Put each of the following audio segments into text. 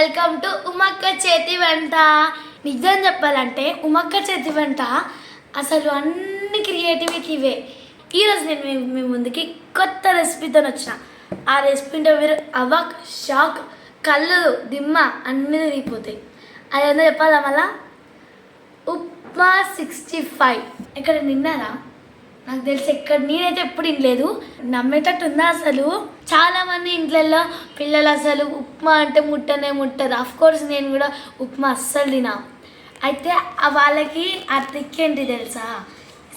Welcome to ఉమక్క చేతి వంట. నిజం చెప్పాలంటే ఉమక్క చేతి వంట అసలు అన్ని క్రియేటివిటీవే. ఈరోజు నేను మీ మీ ముందుకి కొత్త రెసిపీతో వచ్చిన. ఆ రెసిపీతో మీరు అవాక్ షాక్ కళ్ళు దిమ్మ అన్నీ తిరిగిపోతాయి. అదేందో చెప్పాలా మళ్ళా? Upma sixty five. ఇక్కడ నిన్నారా నాకు తెలిసి ఎక్కడ నేనైతే ఎప్పుడు వినలేదు. నమ్మేటట్టు ఉందా అసలు? చాలా మంది ఇంట్లలో పిల్లలు అసలు ఉప్మా అంటే ముట్టనే ముట్టరు. అఫ్ కోర్స్ నేను కూడా ఉప్మా అస్సలు తినా. అయితే వాళ్ళకి ఆ ట్రిక్ ఏంటి తెలుసా?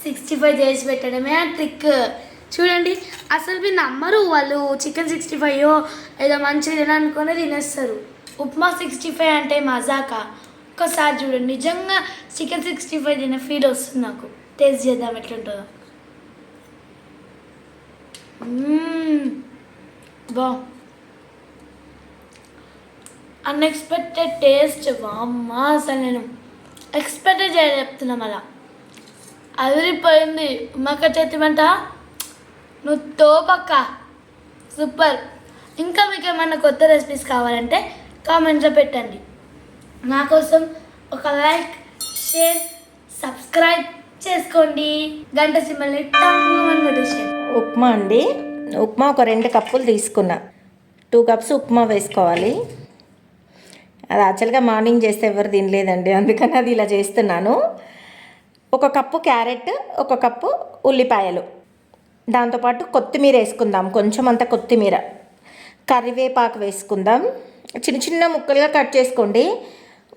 సిక్స్టీ ఫైవ్ చేసి పెట్టడమే ఆ ట్రిక్ చూడండి అసలు మీరు నమ్మరు వాళ్ళు చికెన్ సిక్స్టీ ఫైవ్ ఏదో మంచిగా తిననుకొని తినేస్తారు. ఉప్మా సిక్స్టీ ఫైవ్ అంటే మజాకా? ఒక్కసారి చూడండి నిజంగా చికెన్ సిక్స్టీ ఫైవ్ తినే ఫీల్ వస్తుంది నాకు. టేస్ట్ చేద్దాం ఎట్లుంటుందో. బా అన్ఎక్స్పెక్టెడ్ టేస్ట్ వామ్మా అసలు నేను ఎక్స్పెక్టెడ్ చేయ చెప్తున్నా మళ్ళా. అదిరిపోయింది. ఉమ్మక్క చేతిమంట నువ్వు తోపక్క. సూపర్ ఇంకా మీకు ఏమైనా కొత్త రెసిపీస్ కావాలంటే కామెంట్స్లో పెట్టండి. నా కోసం ఒక లైక్ షేర్ సబ్స్క్రైబ్ చేసుకోండి. గంట సింబల్ని అని కొట్టేసేయండి. ఉప్మా అండి. ఉప్మా ఒక రెండు కప్పులు తీసుకున్నా. టూ కప్స్ ఉప్మా వేసుకోవాలి. అది యాక్చువల్గా మార్నింగ్ చేస్తే ఎవరు తినలేదండి అందుకని అది ఇలా చేస్తున్నాను. ఒక కప్పు క్యారెట్ ఒక కప్పు ఉల్లిపాయలు. దాంతోపాటు కొత్తిమీర వేసుకుందాం కొంచెం అంత కొత్తిమీర. కరివేపాకు వేసుకుందాం. చిన్న చిన్న ముక్కలుగా కట్ చేసుకోండి.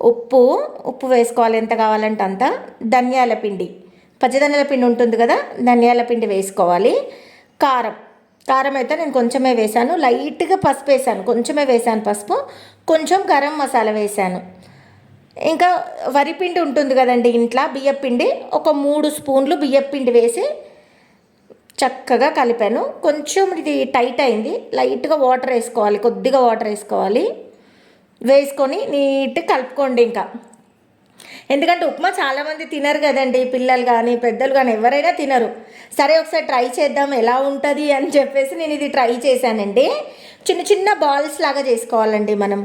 ఉప్పు ఉప్పు వేసుకోవాలి ఎంత కావాలంటే అంత. ధనియాల పిండి. పచ్చిధనియాల పిండి ఉంటుంది కదా ధనియాల పిండి వేసుకోవాలి. కారం. కారం అయితే నేను కొంచెమే వేశాను. లైట్గా పసుపు వేసాను కొంచెమే వేసాను పసుపు. కొంచెం గరం మసాలా వేశాను. ఇంకా వరిపిండి ఉంటుంది కదండి ఇంట్లో బియ్యపిండి ఒక మూడు స్పూన్లు బియ్యపిండి వేసి చక్కగా కలిపాను. కొంచెం ఇది టైట్ అయింది. లైట్గా వాటర్ వేసుకోవాలి. కొద్దిగా వాటర్ వేసుకోవాలి. వేసుకొని నీట్గా కలుపుకోండి ఇంకా. ఎందుకంటే ఉప్మా చాలామంది తినరు కదండి పిల్లలు కానీ పెద్దలు కానీ ఎవరైనా తినరు. సరే ఒకసారి ట్రై చేద్దాం ఎలా ఉంటుంది అని చెప్పేసి నేను ఇది ట్రై చేశానండి. చిన్న చిన్న బాల్స్ లాగా చేసుకోవాలండి మనం.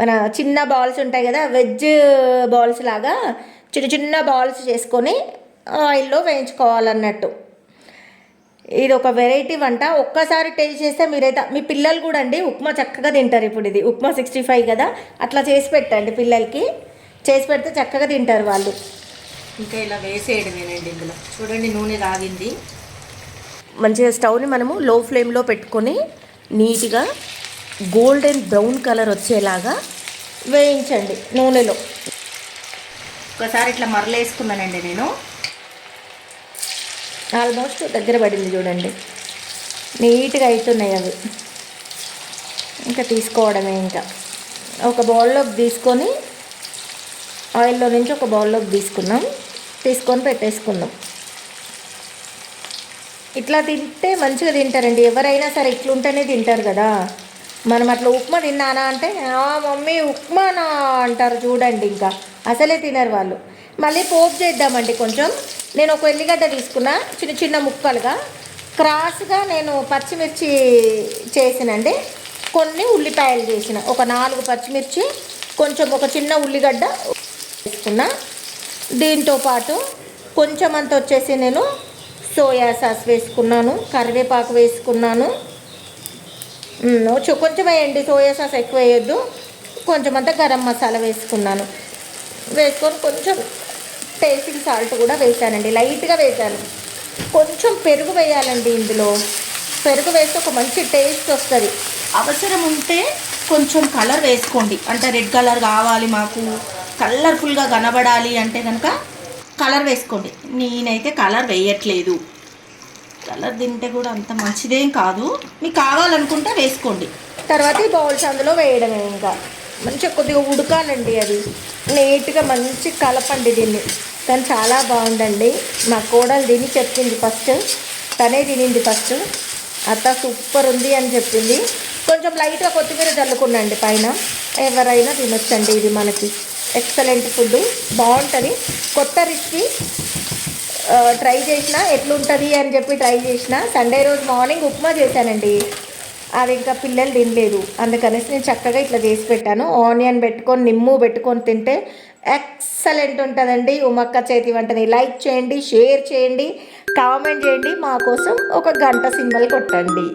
మన చిన్న బాల్స్ ఉంటాయి కదా వెజ్ బాల్స్ లాగా చిన్న చిన్న బాల్స్ చేసుకొని ఆయిల్లో వేయించుకోవాలన్నట్టు. ఇది ఒక వెరైటీ వంట. ఒక్కసారి టేస్ట్ చేస్తే మీరైతే మీ పిల్లలు కూడా అండి ఉప్మా చక్కగా తింటారు ఇప్పుడు ఇది. ఉప్మా సిక్స్టీ ఫైవ్ కదా అట్లా చేసి పెట్టండి పిల్లలకి. చేసి పెడితే చక్కగా తింటారు వాళ్ళు. ఇంకా ఇలా వేసేయడమేనండి ఇందులో. చూడండి నూనె రాగింది. మంచిగా స్టవ్ని మనము లో ఫ్లేమ్లో పెట్టుకొని నీట్గా గోల్డెన్ బ్రౌన్ కలర్ వచ్చేలాగా వేయించండి నూనెలో. ఒకసారి ఇట్లా మరలేసుకున్నానండి నేను. ఆల్మోస్ట్ దగ్గర పడింది చూడండి. నీట్గా అవుతున్నాయి అవి. ఇంకా తీసుకోవడమే ఇంకా. ఒక బౌల్లోకి తీసుకొని ఆయిల్లో నుంచి ఒక బౌల్లోకి తీసుకున్నాం. తీసుకొని పెట్టేసుకుందాం ఇట్లా తింటే మంచిగా తింటారండి. ఎవరైనా సరే ఇట్లుంటేనే తింటారు కదా. మనం అట్లా ఉప్మా తిన్నానా అంటే "ఆ, మమ్మీ ఉప్మానా అంటారు చూడండి ఇంకా. అసలే తినరు వాళ్ళు. మళ్ళీ పోపు చేద్దామండి కొంచెం. నేను ఒక ఎల్లిగడ్డ తీసుకున్నా చిన్న చిన్న ముక్కలుగా. క్రాస్గా నేను పచ్చిమిర్చి చేసినండి. కొన్ని ఉల్లిపాయలు చేసిన. ఒక నాలుగు పచ్చిమిర్చి కొంచెం ఒక చిన్న ఉల్లిగడ్డ వేసుకున్నా దీంతో పాటు కొంచెం అంత వచ్చేసి నేను సోయా సాస్ వేసుకున్నాను కరివేపాకు వేసుకున్నాను. కొంచెం వేయండి సోయా సాస్ ఎక్కువ వేయొద్దు. కొంచెం అంతా గరం మసాలా వేసుకున్నాను. వేసుకొని కొంచెం టేస్టింగ్ సాల్ట్ కూడా వేసానండి లైట్గా వేసాను. కొంచెం పెరుగు వేయాలండి ఇందులో. పెరుగు వేస్తే ఒక మంచి టేస్ట్ వస్తుంది. అవసరం ఉంటే కొంచెం కలర్ వేసుకోండి. అంటే రెడ్ కలర్ కావాలి మాకు. కలర్ఫుల్గా కనబడాలి అంటే కనుక కలర్ వేసుకోండి. నేనైతే కలర్ వేయట్లేదు. కలర్ తింటే కూడా అంత మంచిదేం కాదు. మీకు కావాలనుకుంటే వేసుకోండి. తర్వాత ఈ బౌల్స్ అందులో వేయడమే ఇంకా. మంచిగా కొద్దిగా ఉడకాలండి అది. నీట్గా మంచి కలపండి దీన్ని. కానీ చాలా బాగుందండి. మా కోడలు తిని చెప్పింది ఫస్ట్. తనే తినింది ఫస్ట్. అత్త సూపర్ ఉంది అని చెప్పింది. కొంచెం లైట్గా కొత్తిమీర చల్లుకున్నాండి పైన. ఎవరైనా తినొచ్చండి ఇది మనకి. ఎక్సలెంట్ ఫుడ్ బాగుంటుంది. కొత్త రెసిపీ ట్రై చేసిన ఎట్లుంటుంది అని చెప్పి ట్రై చేసిన సండే రోజు మార్నింగ్ ఉప్మా చేశానండి. అది ఇంకా పిల్లలు తినలేదు. అందుకనేసి నేను చక్కగా ఇట్లా చేసి పెట్టాను. ఆనియన్ పెట్టుకొని నిమ్ము పెట్టుకొని తింటే ఎక్సలెంట్ ఉంటుందండి. ఉమక్క చేతి వంటని లైక్ చేయండి షేర్ చేయండి కామెంట్ చేయండి. మా కోసం ఒక గంట సింబల్ కొట్టండి.